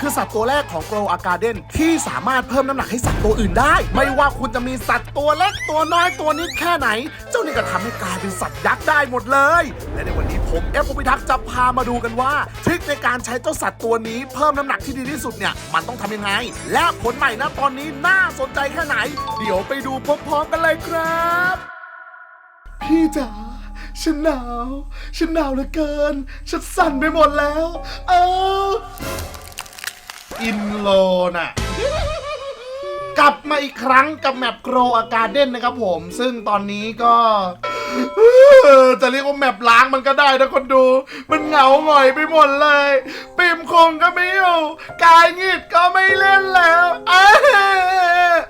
คือสัตว์ตัวแรกของ Grow a Garden ที่สามารถเพิ่มน้ำหนักให้สัตว์ตัวอื่นได้ ไม่ว่าคุณจะมีสัตว์ตัวเล็กตัวน้อยตัวนิดแค่ไหน เจ้านี่ก็ทำให้กลายเป็นสัตว์ยักษ์ได้หมดเลย และในวันนี้ผมเอฟพิทักษ์จะพามาดูกันว่าทริคในการใช้เจ้าสัตว์ตัวนี้เพิ่มน้ำหนักที่ดีที่สุดเนี่ยมันต้องทำยังไง และผลใหม่นะตอนนี้น่าสนใจแค่ไหน เดี๋ยวไปดูพร้อมๆกันเลยครับ พี่จ๋าฉันหนาว ฉันหนาวเหลือเกิน ฉันสั่นไปหมดแล้ว เออ อินโลน่ะ กลับมาอีกครั้งกับแมปโกรอาการเด่นนะครับผม ซึ่งตอนนี้ก็ จะเรียกว่าแมปล้างมันก็ได้นะคนดู มันเหงาหงอยไปหมดเลย ปิมคงก็ไม่อยู่ กายหงิดก็ไม่เล่นแล้ว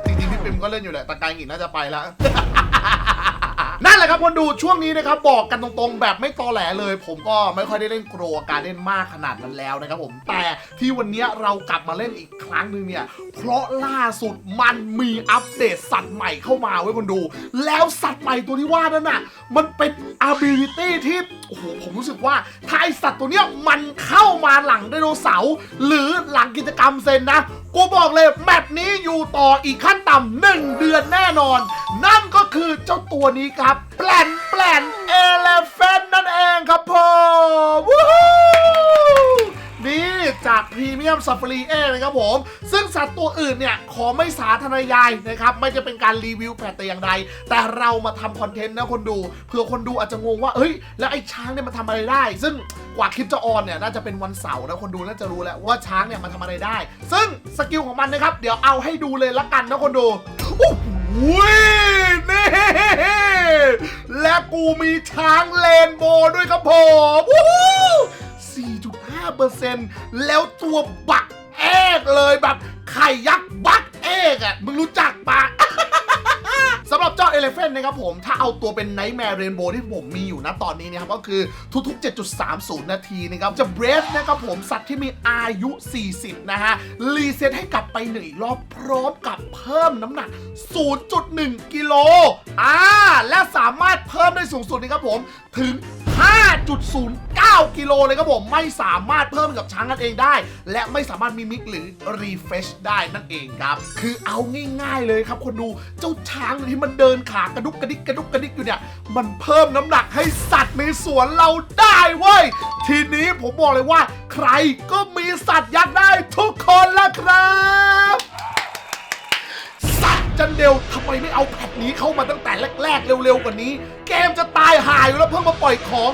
จริงๆพี่ปิมก็เล่นอยู่แหละแต่กายหงิดน่าจะไปแล้ว นั่นแหละครับคนดูช่วงนี้นะครับบอกกันตรงๆ แบบไม่ตอแหลเลย ผมก็ไม่ค่อยได้เล่นโกรการเล่นมากขนาดนั้นแล้วนะครับผมแต่ที่วันนี้เรากลับมาเล่นอีกครั้งหนึ่งเนี่ยเพราะล่าสุดมันมีอัปเดตสัตว์ใหม่เข้ามาไว้คนดู แล้วสัตว์ใหม่ตัวที่ว่านั่นน่ะมันเป็น ability ที่โอ้โหผมรู้สึกว่าถ้าไอสัตว์ตัวเนี้ยมันเข้ามาหลังไดโนเสาร์หรือหลังกิจกรรมเซนนะกูบอกเลยแมปนี้อยู่ต่ออีกขั้นต่ำหนึ่งเดือนแน่นอนนั่นก็คือเจ้าตัวนี้ครับ แปลนแปลนเอเลเฟนนั่นเองครับผมวู้ฮู้นี่จากพรีเมียมซัฟฟรีเอนะครับผม ซึ่งสัตว์ตัวอื่นเนี่ย ขอไม่สาธารณยายนะครับ ไม่จะเป็นการรีวิวแผลแต่อย่างใด แต่เรามาทำคอนเทนต์นะคนดู เพื่อคนดูอาจจะงงว่า เฮ้ย แล้วไอ้ช้างเนี่ยมันทำอะไรได้ ซึ่งกว่าคลิปจะออนเนี่ย น่าจะเป็นวันเสาร์นะคนดูน่าจะรู้แล้วว่าช้างเนี่ยมันทำอะไรได้ ซึ่งสกิลของมันนะครับ เดี๋ยวเอาให้ดูเลยละกันนะคนดูโอ้โห นี่ และกูมีช้างเลนโบด้วยครับผมวู้ฮู้4.5%แล้วตัวบักเอกเลยแบบไข่ยักษ์บักเอกอะมึงรู้จักปะำหรับเจ้าเอเลฟนนะครับผมถ้าเอาตัวเป็นไนท์แมร์เรนโบว์ที่ผมมีอยู่นะตอนนี้นะครับก็คือทุกๆ 7.30 นาทีนะครับจะเบรฟนะครับผมสัตว์ที่มีอายุ 40 นะฮะ รีเซ็ตให้กลับไปหนึ่งอีกรอบพร้อมกับเพิ่มน้ำหนัก 0.1 กิโลอ่าและสามารถเพิ่มได้สูงสุดนะครับผมถึง 5.09 กิโลเลยครับผมไม่สามารถเพิ่มกับช้างกันเองได้ และไม่สามารถมิมิกหรือรีเฟชได้นั่นเองครับ คือเอาง่ายๆเลยครับคนดูเจ้าช้างที่มันเดินขากระดุกกระดิกกระดุกกระดิกอยู่เนี่ย มันเพิ่มน้ำหนักให้สัตว์ในสวนเราได้เว้ย ทีนี้ผมบอกเลยว่า ใครก็มีสัตว์ยักษ์ได้ทุกคนละครับ สัตว์จันเดลทำไมไม่เอาแพทนี้เข้ามาตั้งแต่แรกๆ เร็วๆกว่านี้ เกมจะตายหายอยู่แล้วเพิ่งมาปล่อยของ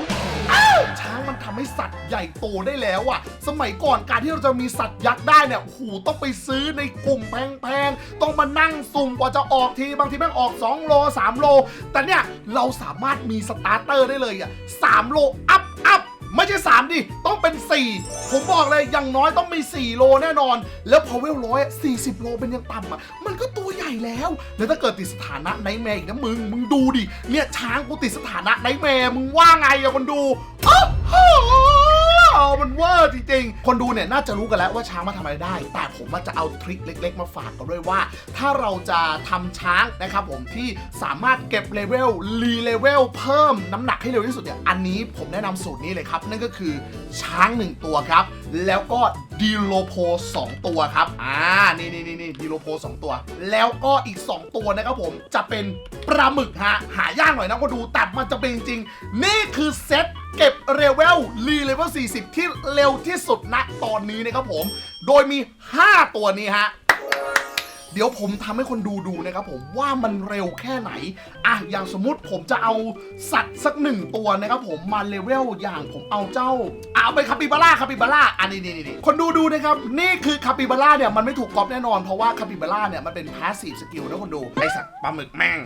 อ้าวช้าง มันทำให้สัตว์ใหญ่โตได้แล้วอะสมัยก่อนการที่เราจะมีสัตว์ยักษ์ได้เนี่ยโอ้โหต้องไปซื้อในกลุ่มแพงๆ ต้องมานั่งสุ่มกว่าจะออกที บางทีแม่งออก 2 โล 3 โล แต่เนี่ยเราสามารถมีสตาร์เตอร์ได้เลยอะ3โลอัพ ไม่ใช่3ดิต้องเป็น 4 ผมบอกเลยอย่างน้อยต้องมี 4 โลแน่นอน แล้วพอเวลร้อยสี่สิบโลเป็นยังต่ำอะมันก็ตัวใหญ่แล้ว แล้วถ้าเกิดติดสถานะไนแมร์อีกนะมึง มึงดูดิเนี่ยช้างกูติดสถานะไนแมร์มึงว่าไงอะคนดูอ้าว โอ้โหมันเวอร์จริงๆ คนดูเนี่ยน่าจะรู้กันแล้วว่าช้างมาทำอะไรได้ แต่ผมว่าจะเอาทริคเล็ก ๆ มาฝากกันด้วยว่า ถ้าเราจะทำช้างนะครับผมที่สามารถเก็บเลเวลรีเลเวลเพิ่มน้ำหนักให้เร็วที่สุดเนี่ยอันนี้ผมแนะนำสูตรนี้เลยครับ นั่นก็คือช้าง 1 ตัวครับ แล้วก็ดีโลโพ2ตัวครับ อ่า นี่นี่นี่นี่ดีโลโพ2ตัว แล้วก็อีก 2 ตัวนะครับผมจะเป็นปลาหมึกฮะหายากหน่อยนะก็ดูแต่มันจะเป็นจริงๆนี่คือเซต เก็บเรเวลรีเลเวล40 ที่เร็วที่สุดณตอนนี้นะครับผม โดยมี 5 ตัวนี้ฮะ เดี๋ยวผมทำให้คนดูดูนะครับผมว่ามันเร็วแค่ไหน อะ อย่างสมมุติผมจะเอาสัตว์สักหนึ่งตัวนะครับผมมาเลเวลอย่างผมเอาเจ้าเอาไปคาปิบาร่าคาปิบาร่าอันนี้นี่นี่คนดูดูนะครับ นี่คือคาปิบาร่าเนี่ยมันไม่ถูกก๊อปแน่นอนเพราะว่าคาปิบาร่าเนี่ยมันเป็นพาสซีฟสกิลนะคนดูไอสัตว์ปลาหมึกแม่ง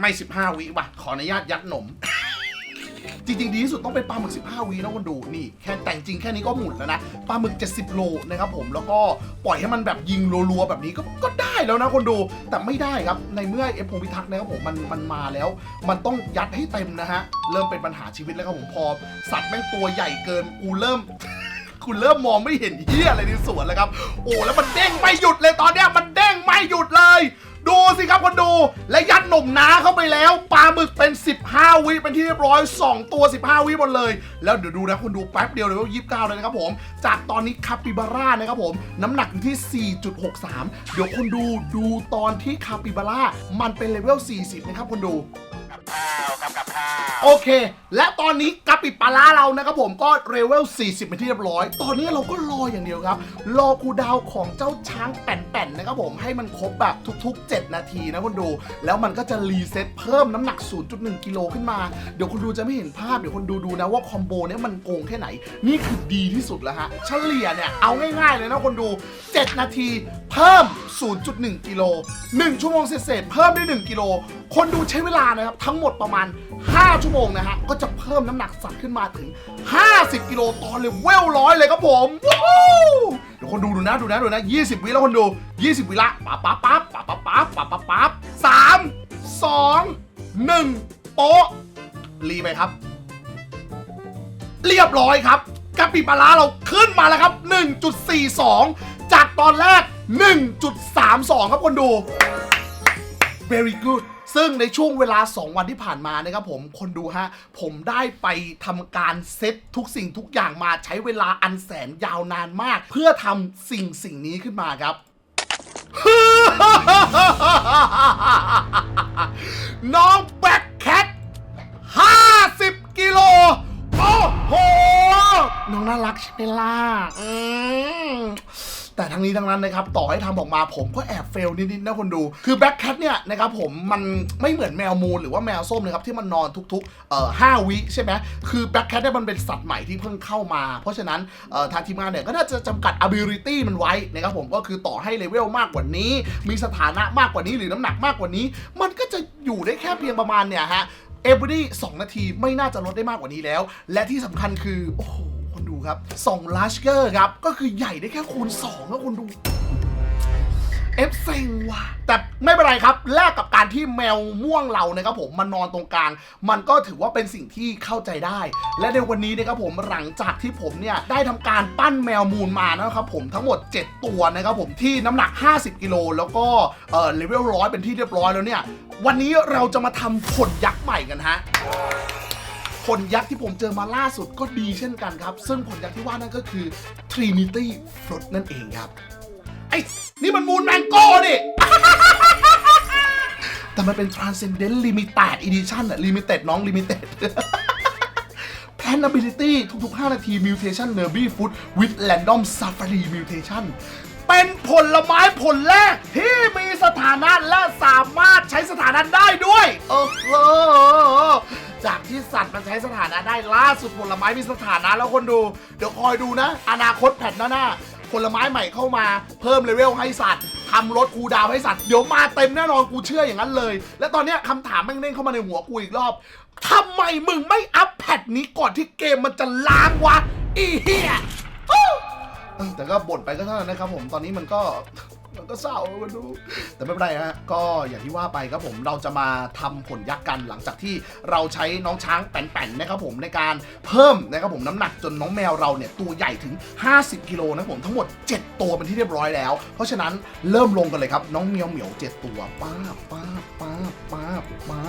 ไม่ 15 วิว่ะขออนุญาตยัดหนม จริงๆ ดีที่สุดต้องเป็นปลาหมึก 15วีนะคนดูนี่แค่แต่งจริงแค่นี้ก็หมุนแล้วนะปลาหมึก 70 โลนะครับผมแล้วก็ปล่อยให้มันแบบยิงรัวๆแบบนี้ก็ก็ได้แล้วนะคนดูแต่ไม่ได้ครับในเมื่อเอฟพงพิทักษ์นะครับผมมันมันมาแล้ว มันต้องยัดให้เต็มนะฮะเริ่มเป็นปัญหาชีวิตแล้วครับผมพอสัตว์แม่งตัวใหญ่เกินกูเริ่มคุณเริ่มมองไม่เห็นเหี้ยอะไรในสวนแล้วครับ โอ้แล้วมันเด้งไม่หยุดเลยตอนเนี้ยมันเด้งไม่หยุดเลย ดูสิครับคนดู และยัดหนุ่มน้าเข้าไปแล้วปลาหมึกเป็น 15 วิเป็นที่เรียบร้อย 2 ตัว 15 วิหมดเลย แล้วเดี๋ยวดูนะคนดูแป๊บเดียวเลยว่า29 เลยนะครับผม จากตอนนี้คาปิบาร่านะครับผม น้ำหนักอยู่ที่ 4.63 เดี๋ยวคนดูดูตอนที่คาปิบาร่ามันเป็นเลเวล40 นะครับคนดู โอเค และตอนนี้กะปิปลาร้าเรานะครับผมก็เรเวล 40เป็นที่เรียบร้อย ตอนนี้เราก็รออย่างเดียวครับ รอคูดาวของเจ้าช้างแป่นๆนะครับผมให้มันครบแบบทุก ๆ 7 นาทีนะคุณดู แล้วมันก็จะรีเซ็ตเพิ่มน้ำหนัก 0.1 กิโลขึ้นมา เดี๋ยวคุณดูจะไม่เห็นภาพ เดี๋ยวคุณดูดูนะว่าคอมโบเนี้ยมันโกงแค่ไหน นี่คือดีที่สุดแล้วฮะ เฉลี่ยเนี่ยเอาง่ายๆเลยนะคนดู 7 นาทีเพิ่ม 0.1 กิโล 1 ชั่วโมงเศษๆเพิ่มได้ 1 กิโล คนดูใช้เวลานะครับทั้งหมดประมาณ 5 ชั่วโมงนะฮะ ก็จะเพิ่มน้ำหนักสัตว์ขึ้นมาถึง 50 กิโลตอนเลยเวลร้อยเลยครับผมว้าวเดี๋ยวคนดูดูนะดูนะดูนะ 20 วิแล้วคนดู 20 วิละปั๊บปั๊บปั๊บปั๊บปั๊บปั๊บปั๊บปั๊บปั๊บสามสองหนึ่งโป๊ะรีไปครับ เรียบร้อยครับกะปิปลาร้าเราขึ้นมาแล้วครับ 1.42 จากตอนแรก 1.32 ครับคนดู very good ซึ่งในช่วงเวลา 2 วันที่ผ่านมานะครับผมคนดูฮะ ผมได้ไปทำการเซตทุกสิ่งทุกอย่างมาใช้เวลาอันแสนยาวนานมาก เพื่อทำสิ่งสิ่งนี้ขึ้นมาครับ น้องแบ็คแคท50 กิโล โอ้โห น้องน่ารักใช่ไหมล่ะอืม แต่ทั้งนี้ทั้งนั้นนะครับต่อให้ทำออกมาผมก็แอบเฟลนิดๆนะคนดู คือแบ็คแคทเนี่ยนะครับผมมันไม่เหมือนแมวมูนหรือว่าแมวส้มนะครับที่มันนอนทุกๆเอ่อห้าวิใช่ไหมคือแบ็คแคทเนี่ยมันเป็นสัตว์ใหม่ที่เพิ่งเข้ามา เพราะฉะนั้นเอ่อทางทีมงานเนี่ยก็น่าจะจำกัด ability มันไว้นะครับผมก็คือต่อให้เลเวลมากกว่านี้ มีสถานะมากกว่านี้หรือน้ำหนักมากกว่านี้ มันก็จะอยู่ได้แค่เพียงประมาณเนี่ยฮะเอเวอรี่2นาทีไม่น่าจะลดได้มากกว่านี้แล้ว และที่สำคัญคือโอ้โห ครับ2 l a r g เกอร์ครับ ก็คือใหญ่ได้แค่คูณ2แล้วคนดูเอฟเซ็งว่ะ แต่ไม่เป็นไรครับ แลกกับการที่แมวม่วงเรานะครับผมมานนอนตรงกลาง มันก็ถือว่าเป็นสิ่งที่เข้าใจได้ และในวันนี้นะครับผมหลังจากที่ผมเนี่ย ได้ทำการปั้นแมวมูลมานะครับผมทั้งหมด 7 ตัวนะครับผมที่น้ำหนัก 50 กิโลแล้วก็เออเลเวลร้อยเป็นที่เรียบร้อยแล้วเนี่ย วันนี้เราจะมาทำผลยักษ์ใหม่กันฮะ ผลยักษ์ที่ผมเจอมาล่าสุดก็ดีเช่นกันครับ ซึ่งผลยักษ์ที่ว่านั่นก็คือ Trinity Fruit นั่นเองครับ ไอ้ นี่มันมูนแมงโก้นี่แต่มันเป็น Transcendent Limited Edition อะ Limited น้อง Limited Plan Ability ทุกๆ 5 นาที Mutation Nerby Food with Random Safari Mutation เป็นผลไม้ผลแรกที่มีสถานะและสามารถใช้สถานะได้ด้วยเออเออ จากที่สัตว์มันใช้สถานะได้ล่าสุดผลไม้มีสถานะแล้วคนดู เดี๋ยวคอยดูนะ อนาคตแผ่นหน้าหน้าผลไม้ใหม่เข้ามาเพิ่มเลเวลให้สัตว์ทำรถคูดาวให้สัตว์เดี๋ยวมาเต็มแน่นอนกูเชื่ออย่างนั้นเลย และตอนเนี้ยคำถามแม่งเด้งเข้ามาในหัวกูอีกรอบทำไมมึงไม่อัพแพทนี้ก่อนที่เกมมันจะล้างวะอีเหี้ยเออแต่ก็บ่นไปก็เท่านั้นนะครับผมตอนนี้มันก็ มันก็เศร้ามันดู แต่ไม่เป็นไรฮะก็อย่างที่ว่าไปครับผมเราจะมาทำผลยักษ์กันหลังจากที่เราใช้น้องช้างแป่นๆนะครับผมในการเพิ่มนะครับผมน้ำหนักจนน้องแมวเราเนี่ยตัวใหญ่ถึง 50กิโลนะผมทั้งหมด 7 ตัวเป็นที่เรียบร้อยแล้ว เพราะฉะนั้นเริ่มลงกันเลยครับน้องเมียวเหมียว7ตัวป้าป้าป้าป้าป้า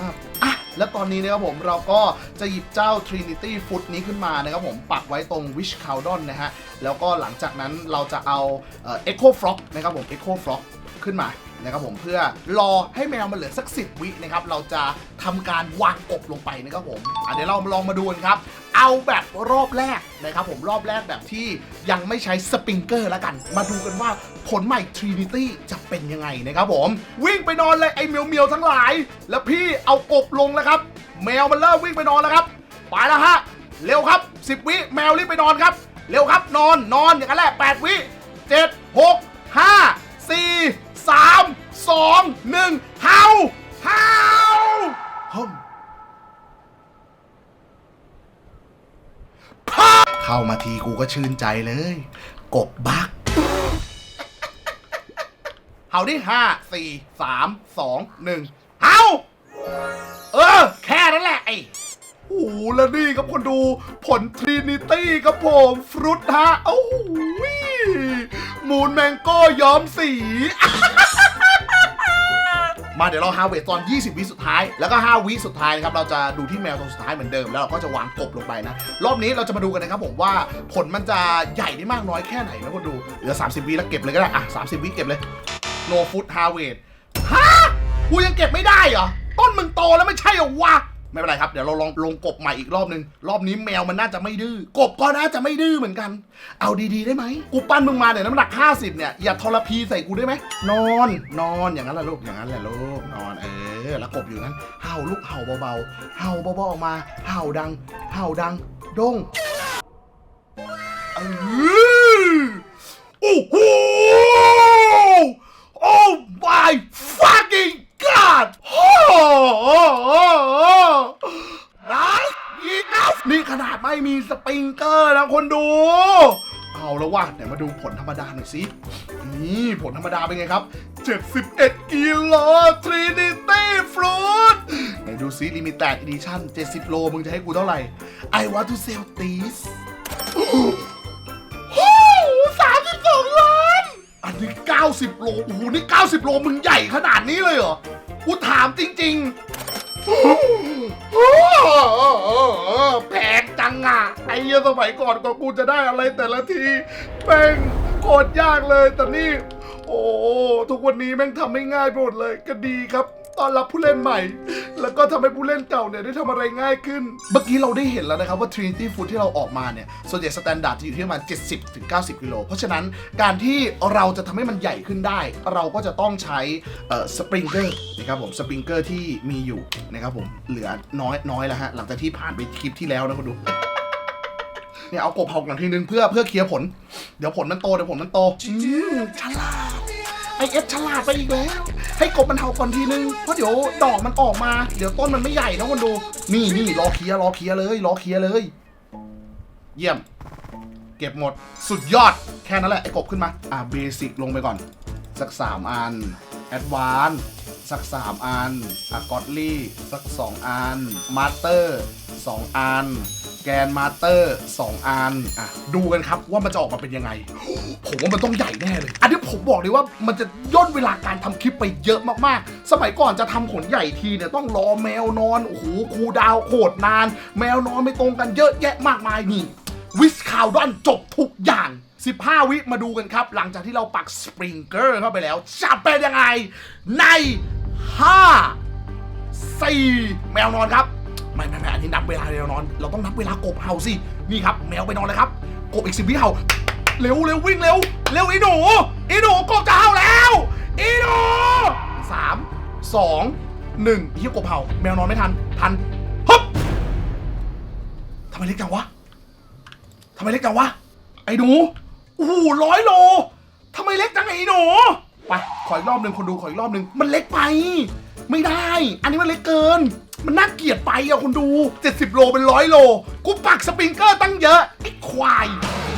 อะ และตอนนี้นะครับผมเราก็จะหยิบเจ้า Trinity Foot นี้ขึ้นมานะครับผมปักไว้ตรง Wish Caldon นะฮะ แล้วก็หลังจากนั้นเราจะเอาเอ่อ Echo Frog นะครับผม Echo Frog ขึ้นมานะครับผมเพื่อรอให้แมวมันเหลือสัก 10 วินะครับเราจะทำการวางกบลงไปนะครับผมเดี๋ยวเราลองมาดูกันครับ เอาแบบรอบแรกนะครับผมรอบแรกแบบที่ยังไม่ใช้สปริงเกอร์แล้วกัน มาดูกันว่าผลใหม่ Trinity จะเป็นยังไงนะครับผม วิ่งไปนอนเลยไอ้เมียวเมียวๆทั้งหลาย แล้วพี่เอากบลงแล้วครับ แมวมันเริ่มวิ่งไปนอนแล้วครับไปแล้วฮะเร็วครับ 10 วิแมวรีบไปนอนครับ เร็วครับนอนนอนอย่างนั้นแหละ 8 วิ 7 6 5 4 3 2 1เฮาเฮาฮึมพับ เข้ามาทีกูก็ชื่นใจเลย กบบักเฮาดิห้าสี่สามสองหนึ่งเฮาเออ แค่นั้นแหละไอ้โอ้โหแล้วนี่ครับคนดูผลทรินิตี้ครับผมฟรุตฮะโอ้โหมูนแมงโก้ย้อมสี มาเดี๋ยวเราฮาเวทตอน 20 วิสุดท้าย แล้วก็ 5 วิสุดท้ายนะครับ เราจะดูที่แมวตรงสุดท้ายเหมือนเดิม แล้วเราก็จะวางกบลงไปนะ รอบนี้เราจะมาดูกันนะครับผมว่าผลมันจะใหญ่ได้มากน้อยแค่ไหนนะคนดู เหลือ 30 วิแล้วเก็บเลยก็ได้ อะ 30 วิเก็บเลย no food harvest ฮะกูยังเก็บไม่ได้เหรอ ต้นมึงโตแล้วไม่ใช่เหรอวะ ไม่เป็นไรครับ เดี๋ยวเราลองลงกบใหม่อีกรอบนึง รอบนี้แมวมันน่าจะไม่ดื้อ กบก็น่าจะไม่ดื้อเหมือนกัน เอาดีๆได้ไหม กูปั้นมึงมาเนี่ยน้ำหนัก 50 เนี่ย อย่าทรพีใส่กูได้ไหม นอน นอนอย่างนั้นแหละลูก อย่างนั้นแหละลูก นอน เออ แล้วกบอยู่นั้น เห่าลูกเห่าเบาๆ เห่าเบาๆออกมา เห่าดัง เห่าดัง ดงเออโอ้โห Oh my fucking god โอ้โหนะยิงครับนี่ขนาดไม่มีสปริงเกอร์นะคนดู เอาแล้วว่ะเดี๋ยวมาดูผลธรรมดาหน่อยสิ นี่ผลธรรมดาเป็นไงครับ 71 กิโล Trinity Fruit ไหนดูซิ Limited Edition 70 โล มึงจะให้กูเท่าไหร่ I want to sell this ถึง 90 โล โอ้โห นี่ 90 โล มึงใหญ่ขนาดนี้เลยเหรอ กูถามจริงๆแพงจังอะ ไอ้เหี้ยสมัยก่อนกว่ากูจะได้อะไรแต่ละทีแม่งโคตรยากเลย แต่นี่ โอ้ ทุกวันนี้แม่งทำให้ง่ายไปหมดเลย ก็ดีครับ ต้อนรับผู้เล่นใหม่ แล้วก็ทำให้ผู้เล่นเก่าเนี่ยได้ทำอะไรง่ายขึ้น เมื่อกี้เราได้เห็นแล้วนะครับว่า Trinity Food ที่เราออกมาเนี่ย ส่วนใหญ่สแตนดาร์ดจะอยู่ที่ประมาณ 70ถึง90 กิโล เพราะฉะนั้นการที่เราจะทำให้มันใหญ่ขึ้นได้ เราก็จะต้องใช้สปริงเกอร์นะครับผมสปริงเกอร์ที่มีอยู่นะครับผมเหลือน้อยน้อยแล้วฮะหลังจากที่ผ่านไปคลิปที่แล้วนะคุณดูเนี่ยเอากบเผาก่อนทีนึงเพื่อเพื่อเคลียร์ผล เดี๋ยวผลมันโตเดี๋ยวผลมันโตอืมฉลาด ไอเอฟฉลาดไปอีกแล้ว ให้กบมันเห่าก่อนทีนึง เพราะเดี๋ยวดอกมันออกมา เดี๋ยวต้นมันไม่ใหญ่นะคนดู นี่นี่รอเคลียร์รอเคลียร์เลยรอเคลียร์เลย เยี่ยม เก็บหมด สุดยอด แค่นั้นแหละไอ้กบขึ้นมา อะเบสิกลงไปก่อน สัก3อัน แอดวานสัก3อันอะกอดลี่ สัก2อัน มาสเตอร์2อัน แกนมาเตอร์2อันอะดูกันครับว่ามันจะออกมาเป็นยังไง ผมว่ามันต้องใหญ่แน่เลย อันนี้ผมบอกเลยว่ามันจะย่นเวลาการทำคลิปไปเยอะมากๆ สมัยก่อนจะทำขนใหญ่ทีเนี่ยต้องรอแมวนอนโอ้โหครูดาวโคตรนาน แมวนอนไม่ตรงกันเยอะแยะมากมายนี่วิสคาวดอนจบทุกอย่าง 15 วิมาดูกันครับ หลังจากที่เราปักสปริงเกอร์เข้าไปแล้วจะเป็นยังไงใน 5 4 แมวนอนครับ ไม่ไม่ไม่อันนี้นับเวลาแมวนอน เราต้องนับเวลากบเห่าสิ นี่ครับ แมวไปนอนเลยครับ กบอีกสิบวิเห่า เร็วเร็ววิ่งเร็ว เร็วอีหนู อีหนูกบจะเห่าแล้ว อีหนูสามสองหนึ่งเฮียกบเห่า แมวนอนไม่ทัน ทันฮึบทำไมเล็กจังวะทำไมเล็กจังวะ ไอ้หนูโอ้โหร้อยโลทำไมเล็กจังไอ้หนู ไป ขออีกรอบหนึ่งคนดูขออีกรอบหนึ่งมันเล็กไป ไม่ได้ อันนี้มันเล็กเกิน มันน่าเกลียดไปอะคนดู 70 โลเป็นร้อยโล กูปักสปริงเกอร์ตั้งเยอะไอ้ควาย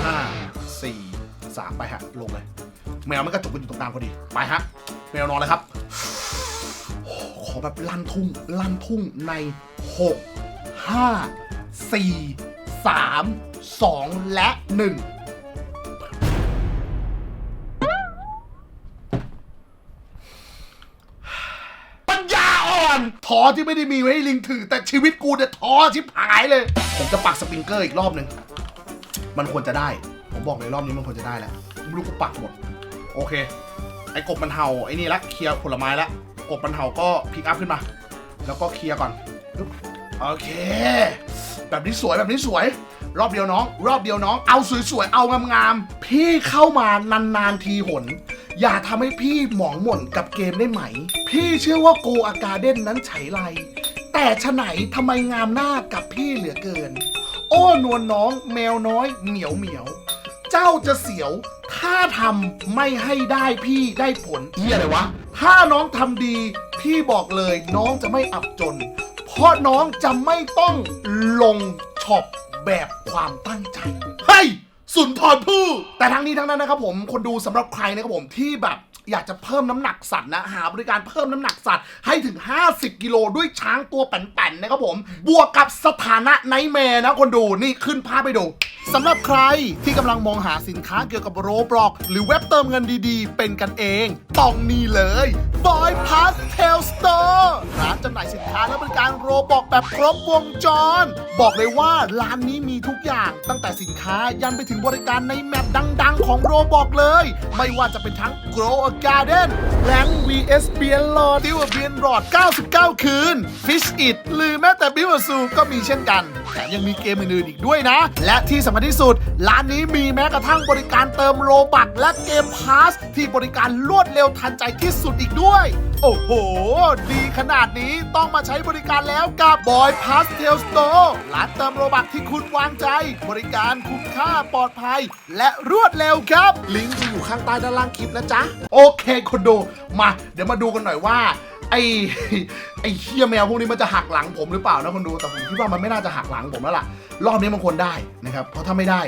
ห้าสี่สามไปฮะ ลงเลย แมวมันก็จุกกันอยู่ตรงกลางพอดี ไปฮะ แมวนอนเลยครับ ขอแบบลั่นทุ่ง ลั่นทุ่งใน 6 5 4 3 2 และ 1 ท้อที่ไม่ได้มีไว้ให้ลิงถือ แต่ชีวิตกูเนี่ยท้อชิบหายเลย ผมจะปักสปริงเกอร์อีกรอบหนึ่งมันควรจะได้ ผมบอกเลยรอบนี้มันควรจะได้แล้วไม่รู้กูปักหมด โอเค ไอ้กบมันเห่าไอ้นี่ละเคลียร์ผลไม้ละกบมันเห่าก็พิกอัพขึ้นมา แล้วก็เคลียร์ก่อนโอเค แบบนี้สวยแบบนี้สวย รอบเดียวน้อง รอบเดียวน้อง เอาสวยๆ เอางามๆ พี่เข้ามานานๆทีหน อย่าทำให้พี่หมองหม่นกับเกมได้ไหม พี่เชื่อว่าโกอากาเด้นนั้นไฉไลแต่ฉะไหนทำไมงามหน้ากับพี่เหลือเกิน โอ้นวลน้องแมวน้อยเหมียวเหมียว เจ้าจะเสียว ถ้าทำไม่ให้ได้พี่ได้ผลเฮียอะไรวะ ถ้าน้องทำดี พี่บอกเลยน้องจะไม่อับจน เพราะน้องจะไม่ต้องลงช็อปแบบความตั้งใจเฮ้ย สุนทรภู่แต่ทั้งนี้ทั้งนั้นนะครับผมคนดูสำหรับใครนะครับผมที่แบบอยากจะเพิ่มน้ำหนักสัตว์นะหาบริการเพิ่มน้ำหนักสัตว์ให้ถึง 50 กิโลด้วยช้างตัวแป่นๆนะครับผม บวกกับสถานะไนท์แมร์นะคนดูนี่ขึ้นภาพไปดูสำหรับใครที่กำลังมองหาสินค้าเกี่ยวกับโรบล็อกหรือเว็บเติมเงินดีๆ เป็นกันเองต้องนี่เลย Boy Pastel Store ร้านจำหน่ายสินค้าและบริการโรบล็อกแบบครบวงจร บอกเลยว่าร้านนี้มีทุกอย่างตั้งแต่สินค้ายันไปถึงบริการในแมปดังๆ ของโรบอกเลย ไม่ว่าจะเป็นทั้ง Grow a Garden แ a ง vs เบียนหลอดติวเบียนหลอด 99 คืน Fish It หรือแม้แต่บิวซูก็มีเช่นกันแต่ยังมีเกมอื่นๆอีกด้วยนะ และที่สำคัญที่สุด ร้านนี้มีแม้กระทั่งบริการเติมโลบักและเกมพาสที่บริการรวดเร็วทันใจที่สุดอีกด้วย โอ้โห ดีขนาดนี้ต้องมาใช้บริการแล้วกับ Boy Pastel Store ร้านเติมโลบักที่คุณวางใจ บริการคุ้มค่าปลอดภัย และรวดเร็วครับ ลิงก์จะอยู่ข้างใต้ด้านล่างคลิปนะจ๊ะ โอเคคนดู มา เดี๋ยวมาดูกันหน่อยว่า ไอ้ไอ้เฮียแมวพวกนี้มันจะหักหลังผมหรือเปล่านะคนดู แต่ผมคิดว่ามันไม่น่าจะหักหลังผมแล้วล่ะ รอบนี้มันควรได้นะครับ เพราะถ้าไม่ได้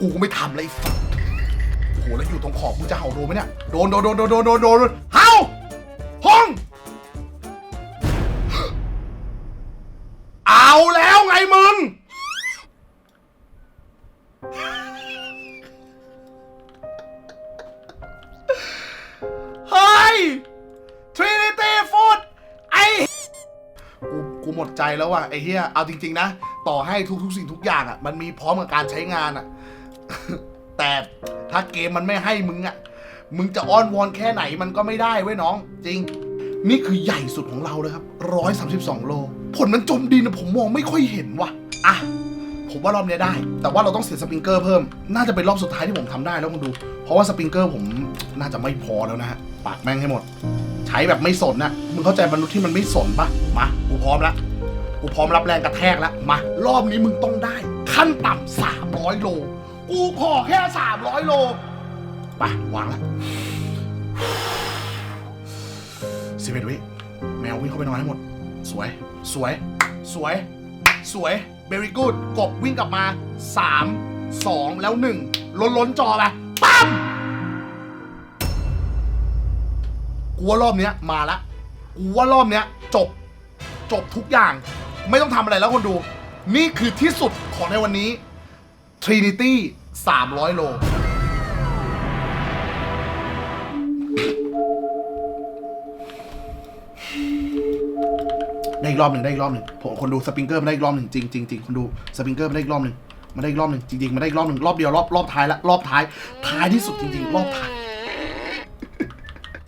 กูก็ไม่ทำเลยไอ้สัสโอ้โห แล้วอยู่ตรงขอบมึงจะเห่าโดนไหมเนี่ย โดนโดนโดนโดนโดนโดนโดนเห่าห้ องเอาแล้วไงมึง เฮ้ย Trinity Food ไอกูกูหมดใจแล้วว่ะไอ้เฮียเอาจริง ๆ นะ ต่อให้ทุก ๆ สิ่งทุกอย่างอะ มันมีพร้อมกับการใช้งานอะ แต่ถ้าเกมมันไม่ให้มึงอะ มึงจะอ้อนวอนแค่ไหนมันก็ไม่ได้เว้ยน้อง จริง นี่คือใหญ่สุดของเราเลยครับ132โล ผลมันจมดินอะผมมองไม่ค่อยเห็นว่ะ อะ ผมว่ารอบนี้ได้ แต่ว่าเราต้องเสียสปริงเกอร์เพิ่ม น่าจะเป็นรอบสุดท้ายที่ผมทำได้แล้วคุณดู เพราะว่าสปริงเกอร์ผมน่าจะไม่พอแล้วนะฮะ ปากแม่งให้หมด ใช้แบบไม่สนนะมึงเข้าใจมนุษย์ที่มันไม่สนปะมา กูพร้อมล้วกูพร้อมรับแรงกระแทกแล้ว มา รอบนี้มึงต้องได้ ขั้นต่ำ300โล กูขอแค่300โล ไปวางล้ว สิบเอ็ดวิแมววิ่งเข้าไปนอนให้หมด สวย สวย สวย สวย very good กบวิ่งกลับมา3 2แล้ว1ล้นล้นจอไปปั๊มกูว่ารอบเนี้ยมาละกูว่ารอบเนี้ยจบจบทุกอย่าง ไม่ต้องทำอะไรแล้วคนดู นี่คือที่สุดของในวันนี้ Trinity 300 โล ได้อีกรอบหนึ่งได้อีกรอบหนึ่งผมคนดูสปริงเกอร์มาได้อีกรอบหนึ่งจริงจริงจริงคนดูสปริงเกอร์มาได้อีกรอบหนึ่งมาได้อีกรอบหนึ่งจริงๆมาได้อีกรอบหนึ่งรอบเดียวรอบรอบท้ายละรอบท้าย ท้ายที่สุดจริง ๆ รอบท้าย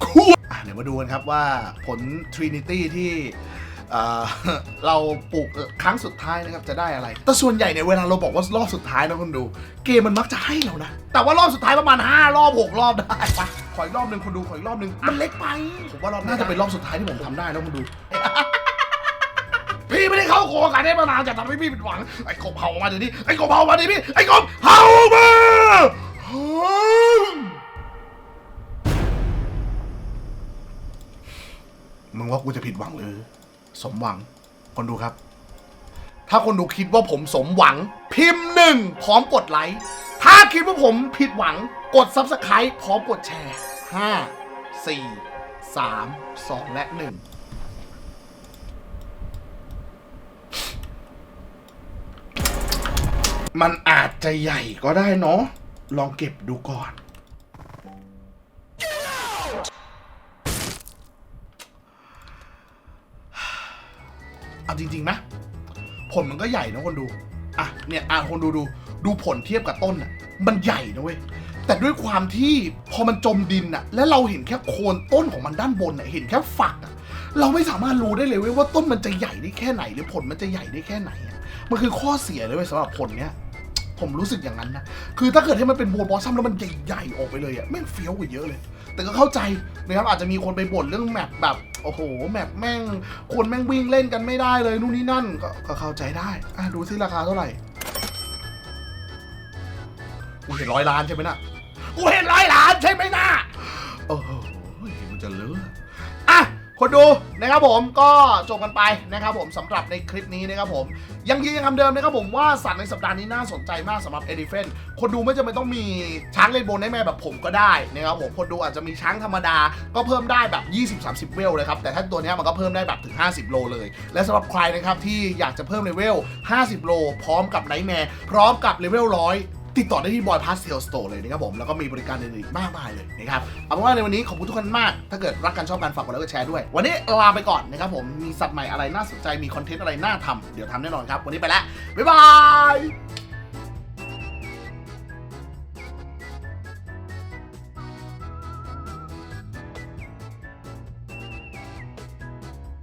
คู่อะเดี๋ยวมาดูกันครับว่าผล Trinity ที่เราปลูกครั้งสุดท้ายนะครับจะได้อะไร แต่ส่วนใหญ่เนี่ยเวลาเราบอกว่ารอบสุดท้ายนะคนดู เกมมันมักจะให้เรานะ แต่ว่ารอบสุดท้ายประมาณ 5 รอบ 6 รอบได้ปะขออีกรอบหนึ่งคนดูขออีกรอบหนึ่งมันเล็กไป ผมว่ารอบน่าจะเป็นรอบสุดท้ายที่ผมทำได้แล้วคนดู พี่ไม่ได้เข้าโครงการได้มานานจะทำให้พี่ผิดหวัง ไอ้กบเห่ามาเดี๋ยวนี้ ไอ้กบเห่ามาเดี๋ยวนี้ ไอ้กบเห่ามาฮมึงว่ากูจะผิดหวังหรือ สมหวัง คนดูครับ ถ้าคนดูคิดว่าผมสมหวัง พิมพ์หนึ่งพร้อมกดไลค์ ถ้าคิดว่าผมผิดหวัง กด Subscribe พร้อมกดแชร์5 4 3 2และ1 มันอาจจะใหญ่ก็ได้เนาะ ลองเก็บดูก่อน เอาจริง ๆ นะ ผลมันก็ใหญ่นะคนดู อะ เนี่ยอะคนดูดู ดูผลเทียบกับต้นอะ มันใหญ่นะเว้ย แต่ด้วยความที่พอมันจมดินอะ และเราเห็นแค่โคนต้นของมันด้านบนอะ เห็นแค่ฝักอะ เราไม่สามารถรู้ได้เลยเว้ยว่าต้นมันจะใหญ่ได้แค่ไหน หรือผลมันจะใหญ่ได้แค่ไหนอะ มันคือข้อเสียเลยเว้ยสำหรับผลเนี้ย ผมรู้สึกอย่างนั้นนะ คือถ้าเกิดให้มันเป็นโบนบอสซัมแล้วมันใหญ่ๆออกไปเลยอะแม่งเฟี้ยวกว่าเยอะเลย แต่ก็เข้าใจนะครับอาจจะมีคนไปบ่นเรื่องแมปแบบโอ้โหแมปแม่งคนแม่งวิ่งเล่นกันไม่ได้เลยนู่นนี่นั่นก็ก็เข้าใจได้อะดูสิราคาเท่าไหร่กูเห็นร้อยล้านใช่ไหมนะกูเห็นร้อยล้านใช่ไหมนะโอ้โหมันจะเลือ คนดูนะครับผมก็จบกันไปนะครับผมสำหรับในคลิปนี้นะครับผมยังยืนยันคำเดิมนะครับผมว่าสัตว์ในสัปดาห์นี้น่าสนใจมากสำหรับเอลิเฟนคนดูไม่จำเป็นต้องมีช้างเลนโบว์ในแม่แบบผมก็ได้นะครับผมคนดูอาจจะมีช้างธรรมดาก็เพิ่มได้แบบ 20-30 เวลเลยครับแต่ถ้าตัวนี้มันก็เพิ่มได้แบบถึง 50 โลเลย และสำหรับใครนะครับที่อยากจะเพิ่มเลเวล 50 โล พร้อมกับไนท์แมร์พร้อมกับเลเวล100 ติดต่อได้ที่บอยพาสเซลสโตร์เลยนะครับผมแล้วก็มีบริการอื่นๆมากมายเลยนะครับเอาเป็นว่าในวันนี้ขอบคุณทุกคนมาก ถ้าเกิดรักกันชอบกันฝากกดไลค์กดแชร์ด้วย วันนี้ลาไปก่อนนะครับผมมีสัตว์ใหม่อะไรน่าสนใจมีคอนเทนต์อะไรน่าทำเดี๋ยวทำแน่นอนครับ วันนี้ไปแล้วบ๊ายบาย